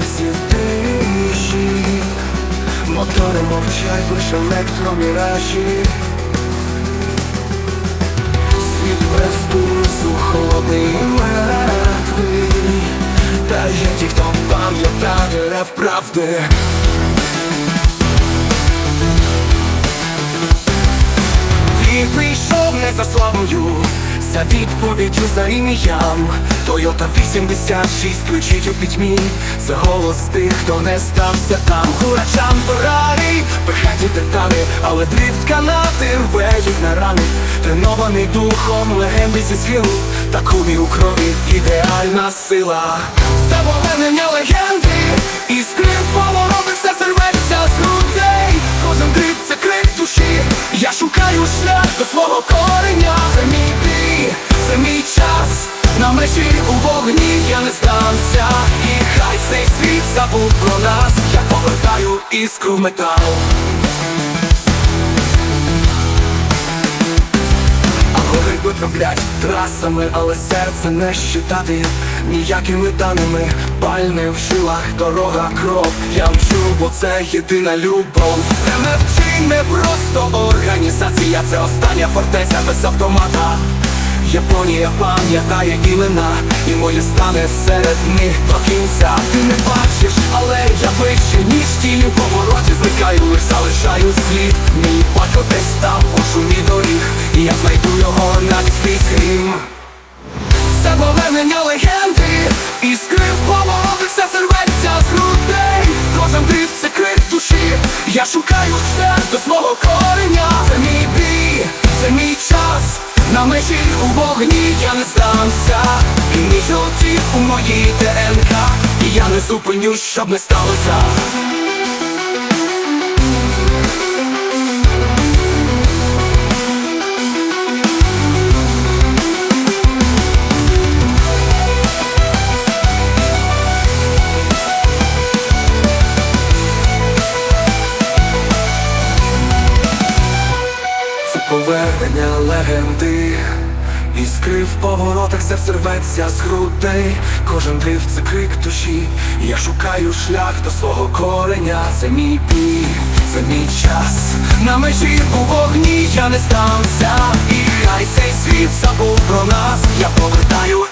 всі в тиші. Мотори мовчать, лише електроміражі. Світ без пульсу, холодний і мертвий. Та є ті, хто пам'ятає рев правди. Він прийшов не за славою, за відповіддю за ім'ям Toyota 86 ключить у пітьмі. Це голос тих, хто не стався там. Хурачан Феррарі, пихаті деталі, але дріфт канати рве на рани. Тренований духом легенди зі схилу Та кумі у крові ідеальна сила. Це повернення легенди. І скрив повороти, все серветься з грудей. Кожен дріфт це крик душі. Я шукаю шлях до свого кореня На у вогні я не здамся І хай цей світ забув про нас. Я повертаю іскру в метал. Алгоритми троблять трасами, але серце не щитати ніякими даними. Пальми в жилах, дорога, кров. Я мчу, бо це єдина любов. МФЧ не просто організація, це остання фортеця без автомата Японія пам'ятає імена, і моє стане серед них до кінця. Ти не бачиш, але я вище, ніж тінь у повороті. Зникаю, лиш залишаю слід. Мій батько десь там у шумі доріг І я знайду його навіть грім. Це повернення легенди. І скрив повороти, все серветься з грудей. Кожен дріфт це крик душі. Я шукаю шлях до свого кореня у вогні я не здамся І мій жовті у моїй ДНК. І я не зупинюсь, щоб не сталося. Повернення легенди Іскри в поворотах серце рветься з грудей. Кожен дрив це крик душі. Я шукаю шлях до свого кореня. Це мій бій, це мій час. На межі у вогні я не стався. І хай цей світ забув про нас. Я повертаю